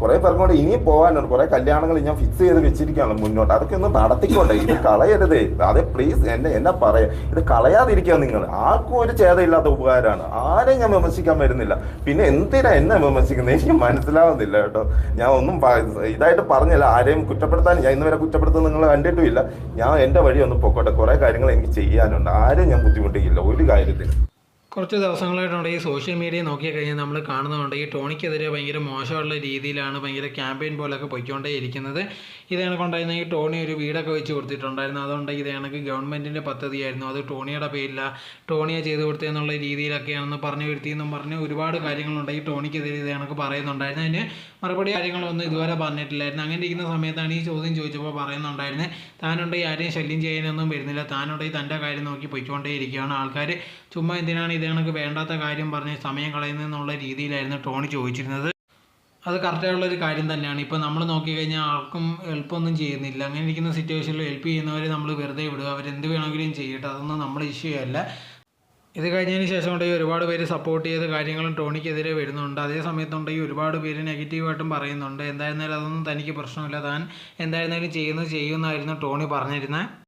കുറെ പേർക്കൊണ്ട് ഇനിയും പോകാനുണ്ട്. കുറെ കല്യാണങ്ങൾ ഞാൻ ഫിക്സ് ചെയ്ത് വെച്ചിരിക്കുകയാണ് മുന്നോട്ട്. അതൊക്കെ ഒന്ന് നടത്തിക്കോട്ടെ. ഇത് കളയരുത്. അതെ പ്ലീസ് എന്നെ എന്നെ പറയാ. ഇത് കളയാതിരിക്കുക നിങ്ങൾ. ആർക്കും ഒരു ചേതയില്ലാത്ത ഉപകാരമാണ്. ആരെയും ഞാൻ വിമർശിക്കാൻ വരുന്നില്ല. പിന്നെ എന്തിനാ എന്നെ വിമർശിക്കുന്നത്? എനിക്ക് മനസ്സിലാവുന്നില്ല കേട്ടോ. ഞാൻ ഒന്നും ഇതായിട്ട് പറഞ്ഞില്ല. ആരെയും കുറ്റപ്പെടുത്താൻ ഞാൻ ഇന്ന് വരെ കുറ്റപ്പെടുത്തുന്നത് നിങ്ങൾ കണ്ടിട്ടുമില്ല. ഞാൻ എന്റെ വഴി ഒന്ന് പൊക്കോട്ടെ. കുറെ കാര്യങ്ങൾ എനിക്ക് ചെയ്യാനുണ്ട്. ആരെയും ഞാൻ ബുദ്ധിമുട്ടിക്കില്ല. ഒരു കാര്യത്തിൽ കുറച്ച് ദിവസങ്ങളായിട്ടുണ്ട് ഈ സോഷ്യൽ മീഡിയ നോക്കി കഴിഞ്ഞാൽ നമ്മൾ കാണുന്നുണ്ട് ഈ ടോണിക്കെതിരെ ഭയങ്കര മോശമുള്ള രീതിയിലാണ് ഭയങ്കര ക്യാമ്പയിൻ പോലൊക്കെ പൊയ്ക്കൊണ്ടേ ഇരിക്കുന്നത്. ഇത് കണക്കുണ്ടായിരുന്ന ഈ ടോണി ഒരു വീടൊക്കെ വെച്ച് കൊടുത്തിട്ടുണ്ടായിരുന്നു. അതുകൊണ്ട് ഇത് കണക്ക് ഗവൺമെന്റിന്റെ പദ്ധതിയായിരുന്നു. അത് ടോണിയുടെ പേരില്ല ടോണിയെ ചെയ്ത് കൊടുത്തതെന്നുള്ള രീതിയിലൊക്കെയാണെന്ന് പറഞ്ഞു വരുത്തിയെന്നും പറഞ്ഞ് ഒരുപാട് കാര്യങ്ങളുണ്ട് ഈ ടോണിക്കെതിരെ ഇത് കണക്ക് പറയുന്നുണ്ടായിരുന്നു. അതിന് മറുപടി കാര്യങ്ങളൊന്നും ഇതുവരെ പറഞ്ഞിട്ടില്ലായിരുന്നു. അങ്ങനെ ഇരിക്കുന്ന സമയത്താണ് ഈ ചോദ്യം ചോദിച്ചപ്പോൾ പറയുന്നുണ്ടായിരുന്നത് താനുണ്ടെങ്കിൽ ആരെയും ശല്യം ചെയ്യാനൊന്നും വരുന്നില്ല. താനുണ്ടെങ്കിൽ തന്റെ കാര്യം നോക്കി പൊയ്ക്കൊണ്ടേ ഇരിക്കുകയാണ്. ആൾക്കാർ ചുമ്മാ എന്തിനാണ് ഇത് കണക്ക് വേണ്ടാത്ത കാര്യം പറഞ്ഞ് സമയം കളയുന്നതെന്നുള്ള രീതിയിലായിരുന്നു ടോണി ചോദിച്ചിരുന്നത്. അത് കറക്റ്റായുള്ള ഒരു കാര്യം തന്നെയാണ്. ഇപ്പോൾ നമ്മൾ നോക്കിക്കഴിഞ്ഞാൽ ആർക്കും എളുപ്പമൊന്നും ചെയ്യുന്നില്ല. അങ്ങനെ ഇരിക്കുന്ന സിറ്റുവേഷനിൽ ഹെൽപ്പ് ചെയ്യുന്നവരെ നമ്മൾ വെറുതെ വിടുക. അവരെന്ത് വേണമെങ്കിലും ചെയ്യട്ടെ. അതൊന്നും നമ്മുടെ ഇഷ്യൂ അല്ല ഇത് കഴിഞ്ഞതിന് ശേഷം ഉണ്ടെങ്കിൽ ഒരുപാട് പേര് സപ്പോർട്ട് ചെയ്ത കാര്യങ്ങളും ടോണിക്കെതിരെ വരുന്നുണ്ട്. അതേ സമയത്തുണ്ടെങ്കിൽ ഒരുപാട് പേര് നെഗറ്റീവായിട്ടും പറയുന്നുണ്ട്. എന്തായിരുന്നാലും അതൊന്നും തനിക്ക് പ്രശ്നമില്ല. താൻ എന്തായിരുന്നാലും ചെയ്യുന്നത് ചെയ്യുമെന്നായിരുന്നു ടോണി പറഞ്ഞിരുന്നത്